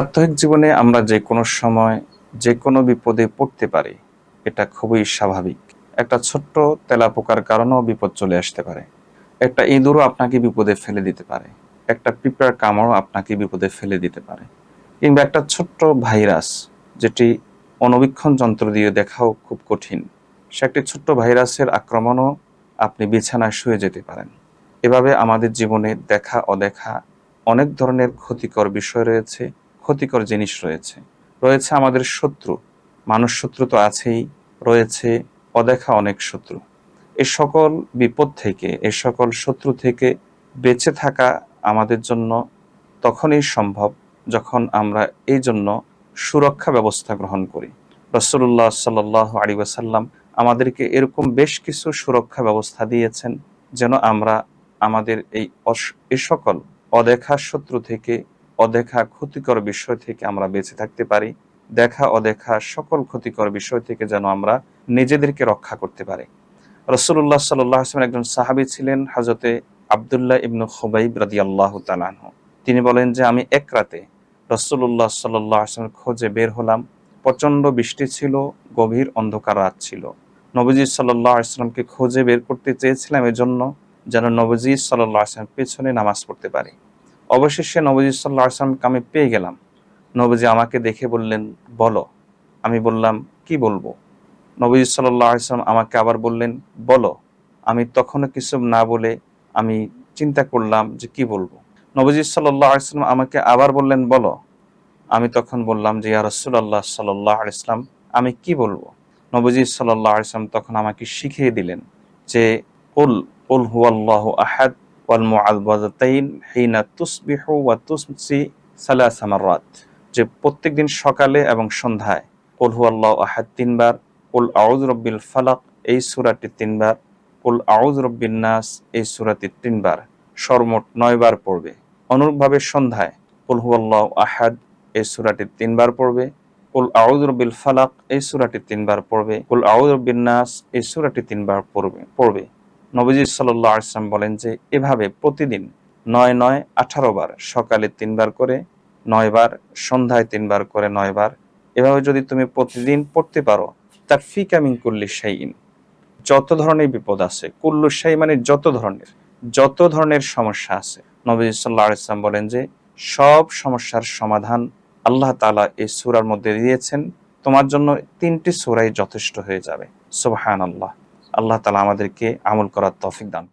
প্রাত্যহিক জীবনে আমরা যে কোনো সময় যে কোনো বিপদে পড়তে পারি, এটা খুবই স্বাভাবিক। একটা ছোট্ট তেলাপোকার কারণেও বিপদ চলে আসতে পারে। একটা ইঁদুরও আপনাকে বিপদে ফেলে দিতে পারে। একটা পিঁপড়ার কামড়ও আপনাকে বিপদে ফেলে দিতে পারে। কিংবা একটা ছোট্ট ভাইরাস, যেটি অনবীক্ষণ যন্ত্র দিয়ে দেখাও খুব কঠিন। সে একটি ছোট্ট ভাইরাসের আক্রমণও আপনি বিছানায় শুয়ে যেতে পারেন। এভাবে আমাদের জীবনে দেখা অদেখা অনেক ধরনের ক্ষতিকর বিষয় রয়েছে। ক্ষতিকর জিনিস রয়েছে। রয়েছে আমাদের শত্রু। মানুষ শত্রু তো আছেই, রয়েছে অদেখা অনেক শত্রু। এ সকল বিপদ থেকে, এ সকল শত্রু থেকে বেঁচে থাকা আমাদের জন্য তখনই সম্ভব যখন আমরা এই জন্য সুরক্ষা ব্যবস্থা গ্রহণ করি। রসুল্লাহ সাল আলী ওয়াসাল্লাম আমাদেরকে এরকম বেশ কিছু সুরক্ষা ব্যবস্থা দিয়েছেন যেন আমরা আমাদের এই এ সকল অদেখা শত্রু থেকে অদেখা ক্ষতিকর বিষয় থেকে আমরা বেঁচে থাকতে পারি। দেখা অদেখা সকল ক্ষতিকর বিষয় থেকে যেন আমরা নিজেদেরকে রক্ষা করতে পারি। রসুল্লাহ সাল্লাহ আসলাম একজন সাহাবী ছিলেন হাজতে আবদুল্লাহ ইবনু খুবাইব রাদি আল্লাহ তালানহ তিনি বলেন যে, আমি এক রাতে রসুল্লাহ সাল্লাহ আসলামের খোঁজে বের হলাম। প্রচণ্ড বৃষ্টি ছিল, গভীর অন্ধকার রাত ছিল। নবজি সাল্লাহ আসলামকে খোঁজে বের করতে চেয়েছিলাম এজন্য যেন নবজি সাল্লাহ আসলাম পেছনে নামাজ পড়তে পারি। অবশেষে নবজি সাল্লাহ আসলামকে আমি পেয়ে গেলাম। নবজি আমাকে দেখে বললেন, বলো। আমি বললাম, কি বলব? নবজি সাল্লাহ আসলাম আমাকে আবার বললেন, বলো। আমি তখনও কিছু না বলে আমি চিন্তা করলাম যে কি বলব। নবজি সাল্লাহ আসলাম আমাকে আবার বললেন, বলো। আমি তখন বললাম যে, ইয়া রসুল্লাহ সাল্লাহ ইসলাম আমি কি বলব? নবজি সাল্লাহ ইসলাম তখন আমাকে শিখিয়ে দিলেন যে, উল উল হুয়াল্লাহ আহাদ। যে প্রত্যেকদিন সকালে এবং সন্ধ্যায় উল হুয়াল্লাহ আহাদ তিনবার উল আউয রব্বিল ফালাক এই সূরাটি তিনবার, কুল আউজ রব্বিন নাস এই সূরাটি তিনবার, সর্বমোট নয়বার পড়বে। অনুরূপভাবে সন্ধ্যায় উল হুয়াল্লাহ আহাদ এই সূরাটি তিনবার পড়বে, কুল আউয রব্বিল ফালাক এই সূরাটি তিনবার পড়বে, কুল আউয রব্বিন নাস এই সূরাটি তিনবার পড়বে পড়বে। নবজি আলাইহি ওয়াসাল্লাম বলেন যে, এভাবে প্রতিদিন নয় নয় আঠারো বার সকালে তিনবার করে, নয় বার সন্ধ্যায় তিনবার করে, নয় বার। এভাবে যদি তুমি প্রতিদিন পড়তে পারো, তার ফি কামিং কুল্লি শাইইন। যত ধরনের বিপদ আছে, কুল্লু শাই মানে যত ধরনের যত ধরনের সমস্যা আছে, নবজি সাল্লাহ ইসলাম বলেন যে, সব সমস্যার সমাধান আল্লাহ তাআলা এই সূরার মধ্যে দিয়েছেন। তোমার জন্য তিনটি সূরাই যথেষ্ট হয়ে যাবে। সুবহানাল্লাহ। আল্লাহ তাআলা আমাদেরকে আমল করার তফিক দান